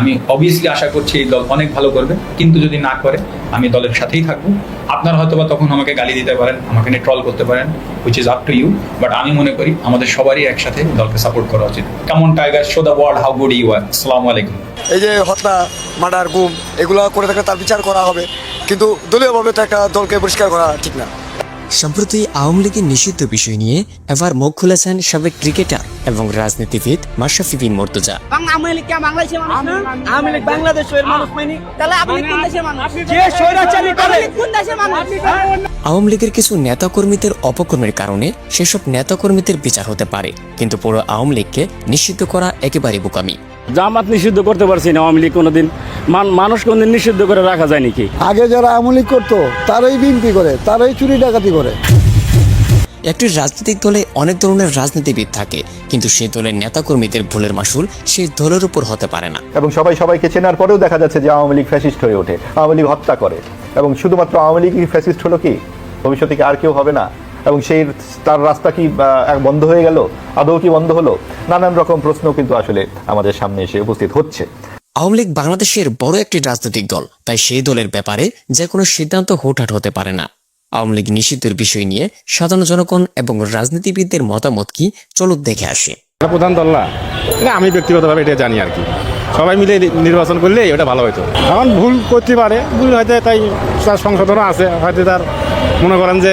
আমি অবভিয়াসলি আশা করছি এই দল অনেক ভালো করবে, কিন্তু যদি না করে, আমি দলের সাথেই থাকব। আপনারা হয়তো বা তখন আমাকে গালি দিতে পারেন, আমাকে নিয়ে ট্রল করতে পারেন which is up to you but আমি মনে করি আমাদের সবারই একসাথে দলকে সাপোর্ট করা উচিত। কেমন tiger show the world how good you are আসসালামু আলাইকুম এই যে হত্যা মার্ডার গুম, এগুলো করে থাকলে তার বিচার করা হবে, কিন্তু দলীয়ভাবে তো একটা দলকে পরিষ্কার করা ঠিক না। সম্প্রতি আওয়ামী লীগের নিষিদ্ধ বিষয় নিয়ে এবার মুখ খুলেছেন সাবেক ক্রিকেটার এবং রাজনীতিবিদ মাশরাফি বিন মর্তুজা আওয়ামী লীগ বাংলাদেশের মানুষ না? আওয়ামী লীগ বাংলাদেশের মানুষ মানে তাহলে আপনি কোন দেশের মানুষ? যে স্বৈরাচারী করে কোন দেশের মানুষ? আওয়ামী লীগের কিছু নেতাকর্মীদের অপকর্মের কারণে সেসব নেতাকর্মীদের বিচার হতে পারে কিন্তু পুরো আওয়ামী লীগকে নিষিদ্ধ করা একেবারে বোকামি। জামাত নিষিদ্ধ করতে পারছি না আওয়ামী লীগ কোনোদিন। মানুষ কোনোদিন নিষিদ্ধ করে রাখা যায় নাকি? আগে যারা আমলি করতো তারাই বিনতি করে তারাই চুরি ডাকাতি করে। একটি রাজনৈতিক দলে অনেক ধরনের রাজনীতিবিদ থাকে কিন্তু সেই দলের নেতাকর্মীদের ভুলের মাসুল সেই দলের উপর হতে পারে না। এবং সবাই সবাইকে চেনার পরেও দেখা যাচ্ছে যে আওয়ামী লীগ ফ্যাসিস্ট হয়ে ওঠে আওয়ামী লীগ হত্যা করে। এবং শুধুমাত্র আওয়ামী লীগই ফ্যাসিস্ট হলো কি? ভবিষ্যতে কি আর কেউ হবে না? এবং সেই তার রাস্তা কি বন্ধ হয়ে গেল? আদৌ কি বন্ধ হলো? নানান রকম প্রশ্ন কিন্তু আসলে আমাদের সামনে এসে উপস্থিত হচ্ছে। আওয়ামী লীগ বাংলাদেশের বড় একটি রাজনৈতিক দল। তাই সেই দলের ব্যাপারে যে কোনো সিদ্ধান্ত হুটহাট হতে পারে না। আওয়ামী লীগ নিষিদ্ধের বিষয় নিয়ে সাধারণ জনগণ এবং রাজনীতিবিদদের মতামত কি চলুক দেখে আসে। প্রধান দল না। আমি ব্যক্তিগতভাবে এটা জানি আর কি। সবাই মিলে নির্বাচন করলে ওটা ভালো হতো এখন ভুল করতে পারে। ভুল হয়তো তাই তার সংশোধনও আছে। হয়তো তার মনে করেন যে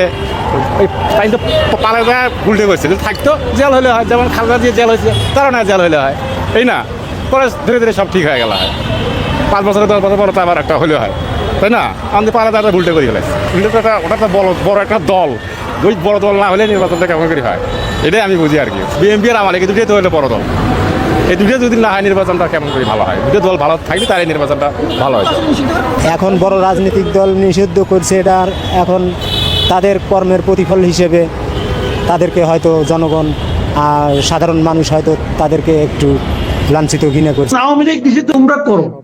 তাই তো পালা দেওয়া উল্টে করছে। থাকতো জেল হলে হয়। যেমন খালদা দিয়ে জেল হয়েছে তারও না জেল হলে হয়। এই না? পরে ধীরে ধীরে সব ঠিক হয়ে গেল। হয় পাঁচ বছর দশ বছর পরে তো আবার একটা হলে হয়। তাই না? আমাদের পালা দাদা উল্টে করে গেলে উল্টে তো একটা- ওটা তো বড় বড় একটা দল। ওই বড় দল না হলে নির্বাচনটা কেমন করে হয়? এটাই আমি বুঝি আর কি। বিএনপি আর আমার দুটোই তো হলে বড় দল। এই দুটো যদি না হয়, নির্বাচনটা কেমন করে ভালো হয়? দুটো দল ভালো থাকলে তার নির্বাচনটা ভালো হয় এখন বড় রাজনৈতিক দল নিষিদ্ধ করছে, এটা আর এখন তাদের কর্মের প্রতিফল হিসেবে তাদেরকে হয়তো জনগণ আর সাধারণ মানুষ হয়তো তাদেরকে একটু লাঞ্ছিত ঘৃণা করছে। আওয়ামী লীগ নিষিদ্ধ তোমরা করো।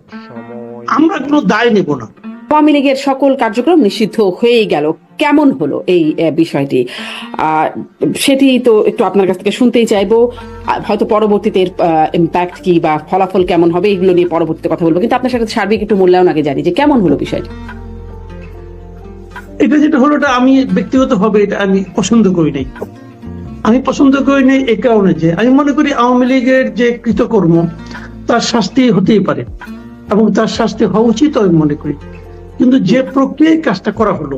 আমরা কোনো দায় নেব না। আওয়ামী লীগের সকল কার্যক্রম নিষিদ্ধ হয়েই গেল। কেমন হলো এই বিষয়টি? আহ, সেটি তো একটু আপনার কাছ থেকে শুনতেই চাইব। হয়তো পরবর্তীতে ইম্প্যাক্ট কি বা ফলাফল কেমন হবে এগুলো নিয়ে পরবর্তীতে কথা বলব। কিন্তু আপনার সাথে সার্বিক একটু মূল্যায়ন আগে জানি যে কেমন হলো বিষয়টি। এটা যেটা হলো আমি ব্যক্তিগত ভাবে এটা আমি পছন্দ করি নাই। আমি পছন্দ করি নাই এই কারণে যে, আমি মনে করি আওয়ামী লীগের যে কৃতকর্ম, তার শাস্তি হতেই পারে। এবং তার শাস্তি হওয়া উচিত আমি মনে করি। কিন্তু যে প্রক্রিয়ায় কাজটা করা হলো,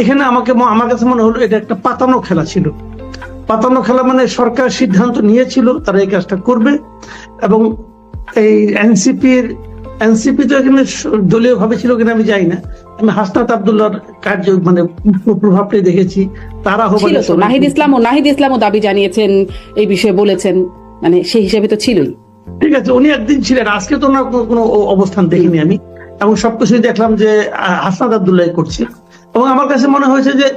এখানে আমাকে আমার কাছে মনে হলো এটা একটা পাতানো খেলা ছিল। পাতানো খেলা মানে সরকার সিদ্ধান্ত নিয়েছিল, তারা এই কাজটা করবে। এবং এই এনসিপির, এনসিপি তো এখানে দলীয় ভাবে ছিল কিনা আমি জানি না। আমি হাসনাত আবদুল্লাহর কার্য মানে প্রভাবটাই দেখেছি। তারা ছিল তো নাহিদ ইসলাম ও নাহিদ ইসলামও দাবি জানিয়েছেন এই বিষয়ে বলেছেন। মানে সেই হিসেবে তো ছিলই। ঠিক আছে উনি একদিন ছিলেন আজকে তো কোনো- কোনো অবস্থান দেখিনি আমি। এবং সবকিছুই দেখলাম যে হাসনাত আবদুল্লাহ করছে। এবং আমার কাছে মনে হয়েছে যে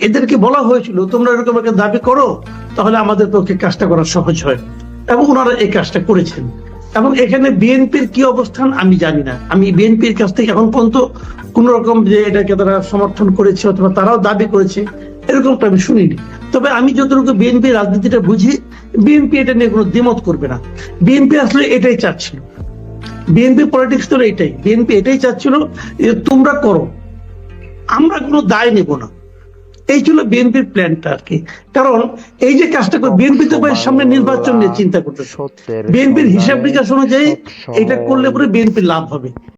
এদেরকে বলা হয়েছিল তোমরা এরকম একটা দাবি করো তাহলে আমাদের পক্ষে কাজটা করা সহজ হয়। এবং ওনারা এই কাজটা করেছেন। এবং এখানে বিএনপির কি অবস্থান আমি জানি না। আমি বিএনপির কাছ থেকে এখন পর্যন্ত কোন রকম যে এটাকে তারা সমর্থন করেছে অথবা তারাও দাবি করেছে এরকমটা আমি শুনিনি। তবে আমি যতটুকু বিএনপি রাজনীতিটা বুঝি, বিএনপি এটা নিয়ে কোনো দ্বিমত করবে না। বিএনপি আসলে এটাই চাচ্ছিল। বিএনপি পলিটিক্স তো এটাই। বিএনপি এটাই চাচ্ছিল যে তোমরা করো, আমরা কোনো দায় নেব না। এই ছিল বিএনপির প্ল্যানটা আর কি কারণ এই যে কাজটা করে বিএনপি তো সামনে নির্বাচন নিয়ে চিন্তা করতেছে। বিএনপির হিসাব নিকাশ অনুযায়ী এটা করলে পরে বিএনপির লাভ হবে।